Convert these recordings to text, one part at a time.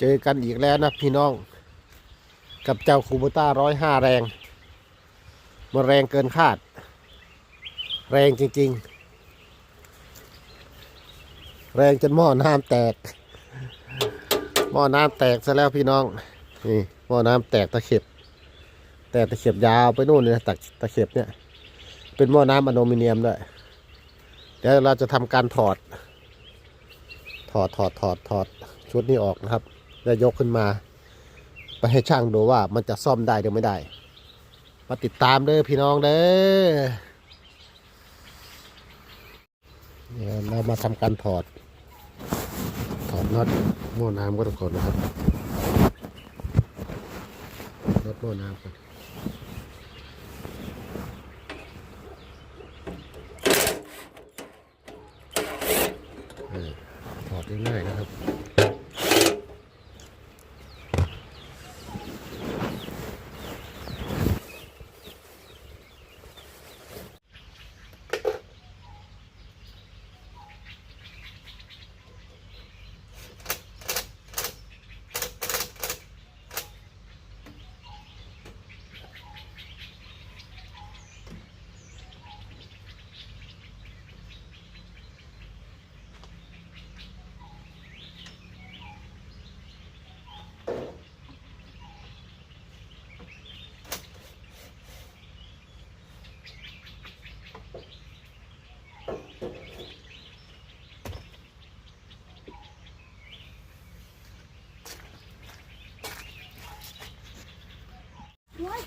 เจอกันอีกแล้วนะพี่น้อง กับเจ้าคูโบต้าร้อยห้าแรงมันแรงเกินคาด แรงจริง ๆ แรงจนหม้อน้ำแตก หม้อน้ำแตกซะแล้วพี่น้อง นี่หม้อน้ำแตกตะเข็บ แตกตะเข็บยาวไปนู่นเลยนะตะตะเข็บเนี่ย เป็นหม้อน้ำอลูมิเนียมด้วยเดี๋ยวเราจะทำการถอด ถอดถอดถอดถอดชุดนี้ออกนะครับ แล้วยกขึ้นมา ไปให้ช่างดูว่ามันจะซ่อมได้หรือไม่ได้ มาติดตามเด้อพี่น้องเด้อเนี่ยเรามาทำการถอด ถอดน็อตหม้อน้ำก็ต้องก่อนนะครับน็อตหม้อน้ำก่อนเออถอดง่ายๆนะครับ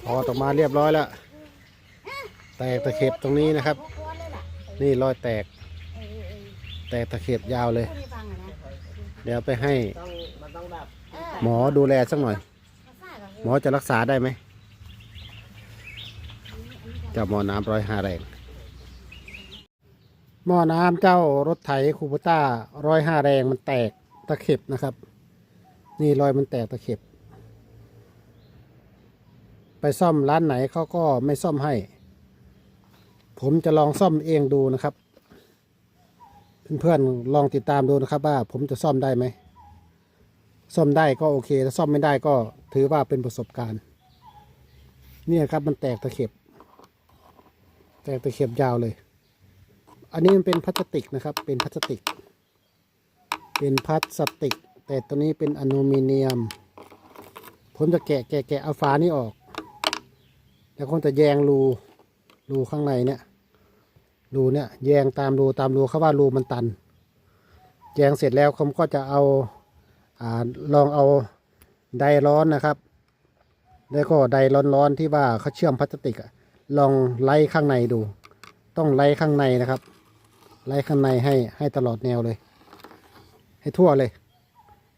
พอดออกมาเรียบร้อยแล้ว แตกตะเข็บตรงนี้นะครับ นี่รอยแตก แตกตะเข็บยาวเลย เดี๋ยวไปให้หมอดูแลสักหน่อย หมอจะรักษาได้ไหมเจ้าหมอน้ำร้อยห้าแรง หมอน้ำเจ้ารถไถคูปต้าร้อยห้าแรงมันแตกตะเข็บนะครับ นี่รอยมันแตกตะเข็บ ไปซ่อมร้านไหนเขาก็ไม่ซ่อมให้ ผมจะลองซ่อมเองดูนะครับ เพื่อนๆลองติดตามดูนะครับว่าผมจะซ่อมได้ไหม ซ่อมได้ก็โอเค ถ้าซ่อมไม่ได้ก็ถือว่าเป็นประสบการณ์ เนี่ยครับมันแตกตะเข็บ แตกตะเข็บยาวเลย อันนี้มันเป็นพลาสติกนะครับ เป็นพลาสติก เป็นพลาสติก แต่ตัวนี้เป็นอลูมิเนียม ผมจะแกะแกะแกะเอาฝานี้ออก แล้วก็จะแยงรูรูข้างในเนี่ยรูเนี่ยแยงตามรูตามรูเขาว่ารูมันตัน แยงเสร็จแล้วผมก็จะเอาอ่าลองเอาไดร้อนนะครับ แล้วก็ไดร้อนๆที่ว่าเขาเชื่อมพลาสติกอะลองไล่ข้างในดู ต้องไล่ข้างในนะครับ ไล่ข้างในให้ให้ตลอดแนวเลย ให้ทั่วเลย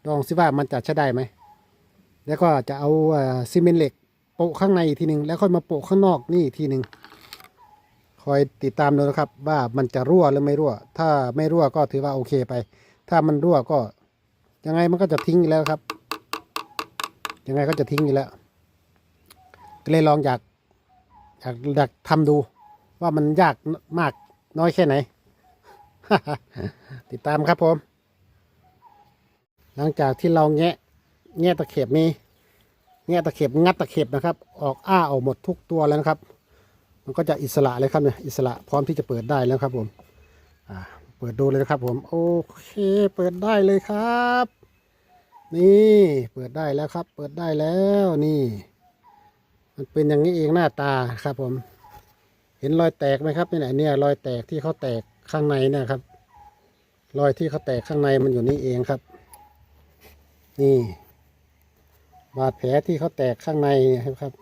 ลองสิว่ามันจะใช้ได้ไหมแล้วก็จะเอาซีเมนต์เหล็ก โปะข้างในอีกทีหนึ่งแล้วค่อยมาโปะข้างนอกนี่อีกทีหนึ่งคอยติดตามดูนะครับ ว่ามันจะรั่วหรือไม่รั่ว ถ้าไม่รั่วก็ถือว่าโอเคไป ถ้ามันรั่วก็ ยังไงมันก็จะทิ้งอยู่แล้วครับ ยังไงก็จะทิ้งอยู่แล้วก็เลยลองอยากอยากอยากทำดู ว่ามันยากมากน้อยแค่ไหน ติดตามครับผม หลังจากที่เราแงะ แงะตะเข็บนี้ แงะตะเข็บงัดตะเข็บนะครับ ออกอ้าออกหมดทุกตัวแล้วนะครับ มันก็จะอิสระเลยครับเนี่ยอิสระพร้อมที่จะเปิดได้แล้วครับผมอ่าเปิดดูเลยนะครับผมโอเคเปิดได้เลยครับ นี่เปิดได้แล้วครับ เปิดได้แล้วนี่ มันเป็นอย่างนี้เองหน้าตาครับผม เห็นรอยแตกไหมครับนี่ไหนเนี่ยรอยแตกที่เขาแตกข้างในเนะครับรอยที่เขาแตกข้างในมันอยู่นี่เองครับ นี่ บาดแผลที่เขาแตกข้างในนะครับ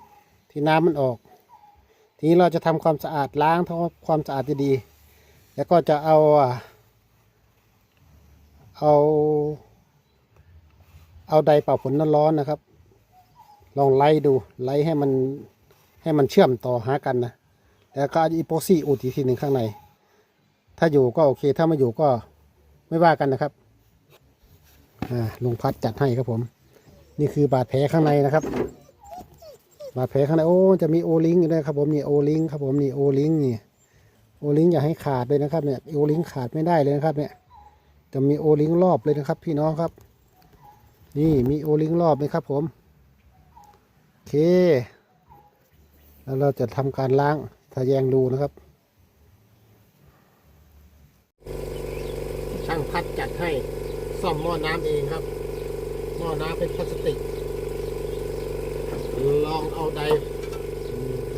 ที่น้ำมันออก ทีนี้เราจะทำความสะอาดล้างทำความสะอาดดีๆแล้วก็จะเอาเอาเอาไดเป่าผลร้อนๆนะครับ ลองไล่ดูไล่ให้มันให้มันเชื่อมต่อหากันนะแล้วก็อีโปซี่อุดอีกทีหนึ่งข้างใน ถ้าอยู่ก็โอเค ถ้าไม่อยู่ก็ไม่ว่ากันนะครับอ่าลุงพัดจัดให้ครับผม นี่คือบาดแผลข้างในนะครับ บาดแผลข้างในโอ้จะมีโอลิงอยู่ด้วยครับผมนี่โอลิงครับผมนี่โอลิงนี่โอลิงอย่าให้ขาดเลยนะครับเนี่ยโอลิงขาดไม่ได้เลยนะครับ เนี่ยจะมีโอลิงรอบเลยนะครับ พี่น้องครับ นี่มีโอลิงรอบไหมครับ ผมโอเค แล้วเราจะทำการล้างทะแยงดูนะครับ ช่างพัดจัดให้ซ่อมหม้อน้ำเองครับ หม้อน้ำเป็นพลาสติก ลองเอาได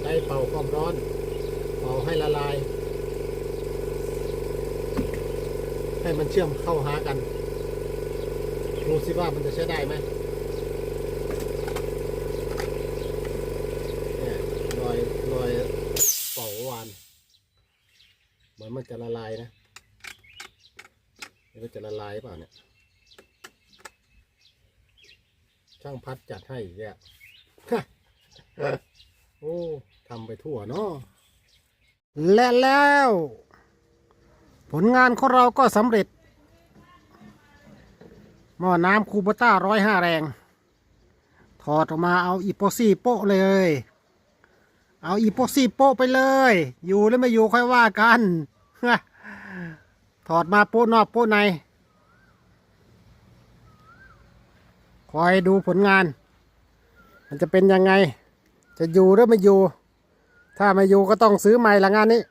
ไดเป่าความร้อนเป่าให้ละลาย ให้มันเชื่อมเข้าหากันดูสิว่ามันจะใช้ได้ไหมเนี่ยรอยรอยเป่าเมื่อวานเหมือนมันจะละลายนะมันจะละลายเปล่าเนี่ย ช่างพัดจัดให้อีกแล้วโอ้ทำไปทั่วเนาะ และแล้ว ผลงานของเราก็สำเร็จ หม้อน้ำคูโบต้าร้อยห้าแรง ถอดออกมาเอาอีโปซี่โปะเลย เอาอีโปซี่โปะไปเลย อยู่หรือไม่อยู่ค่อยว่ากันถอดมาโปะนอกโปะใน คอยดูผลงาน มันจะเป็นยังไง จะอยู่หรือไม่อยู่ ถ้าไม่อยู่ก็ต้องซื้อใหม่ละงานนี้